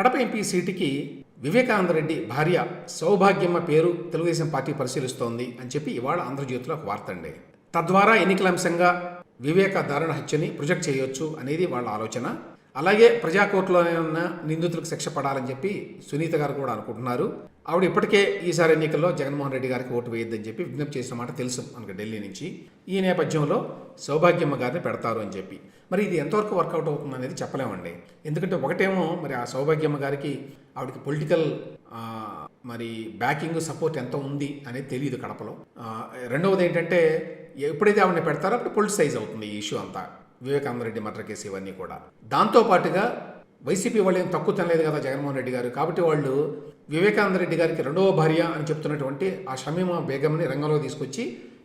Kadapa MP సీటుకి Vivekananda Reddy భార్య సౌభాగ్యమ్మ పేరు Telugu Desam party పరిశీలిస్తోంది అని చెప్పి ఇవాళ ఆంధ్రజ్యోతిలో ఒక వార్త అండి. తద్వారా ఎన్నికల అంశంగా వివేక దారుణ హత్యని ప్రొజెక్ట్ చేయొచ్చు అనేది వాళ్ళ ఆలోచన. అలాగే ప్రజాకోర్టులోనే ఉన్న నిందితులకు శిక్ష పడాలని చెప్పి సునీత గారు కూడా అనుకుంటున్నారు. ఆవిడ ఇప్పటికే ఈసారి ఎన్నికల్లో జగన్మోహన్ రెడ్డి గారికి ఓటు వేయొద్దని చెప్పి విజ్ఞప్తి చేసిన మాట తెలుసు మనకు ఢిల్లీ నుంచి. ఈ నేపథ్యంలో సౌభాగ్యమ్మ గారిని పెడతారు అని చెప్పి. మరి ఇది ఎంతవరకు వర్కౌట్ అవుతుంది అనేది చెప్పలేమండి. ఎందుకంటే ఒకటేమో మరి ఆ సౌభాగ్యమ్మ గారికి ఆవిడకి పొలిటికల్ మరి బ్యాకింగ్ సపోర్ట్ ఎంత ఉంది అనేది తెలియదు కడపలో. రెండవది ఏంటంటే ఎప్పుడైతే ఆవిడని పెడతారో అప్పుడు పొలిటిసైజ్ అవుతుంది ఈ ఇష్యూ అంతా. వివేకానంద రెడ్డి మర్డర్ కేసు ఇవన్నీ కూడా. దాంతో పాటుగా వైసీపీ వాళ్ళు ఏం తక్కువ తినలేదు కదా జగన్మోహన్ రెడ్డి గారు కాబట్టి వాళ్ళు వివేకానందరెడ్డి గారికి రెండవ భార్య అని చెప్తున్నటువంటి ఆ షమీమా బేగంని రంగంలో తీసుకొచ్చి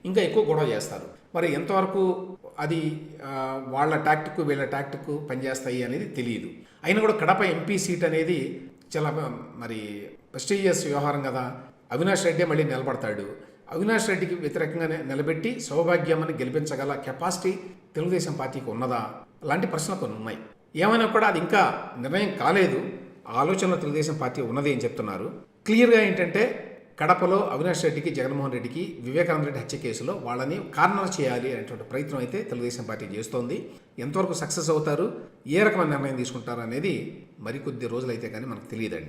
ఇంకా ఎక్కువ గొడవ చేస్తారు. మరి ఎంతవరకు అది వాళ్ళ టాక్టిక్ వీళ్ళ టాక్టిక్ పనిచేస్తాయి అనేది తెలియదు. అయినా కూడా కడప ఎంపీ సీట్ అనేది చాలా మరి ప్రెస్టీజియస్ వ్యవహారం కదా. అవినాష్ రెడ్డి మళ్ళీ నిలబడతాడు. అవినాష్ రెడ్డికి వ్యతిరేకంగా నిలబెట్టి సౌభాగ్యమని గెలిపించగల కెపాసిటీ తెలుగుదేశం పార్టీకి ఉన్నదా? అలాంటి ప్రశ్నలు కొన్ని ఉన్నాయి. ఏమైనా కూడా అది ఇంకా నిర్ణయం కాలేదు. ఆలోచనలో తెలుగుదేశం పార్టీ ఉన్నది అని చెప్తున్నారు. క్లియర్గా ఏంటంటే కడపలో అవినాష్ రెడ్డికి జగన్మోహన్ రెడ్డికి వివేకానంద రెడ్డి హత్య కేసులో వాళ్ళని కార్నర్ చేయాలి అనేటువంటి ప్రయత్నం అయితే తెలుగుదేశం పార్టీ చేస్తోంది. ఎంతవరకు సక్సెస్ అవుతారు? ఏ రకమైన నిర్ణయం తీసుకుంటారు అనేది మరికొద్ది రోజులైతే కానీ మనకు తెలియదండి.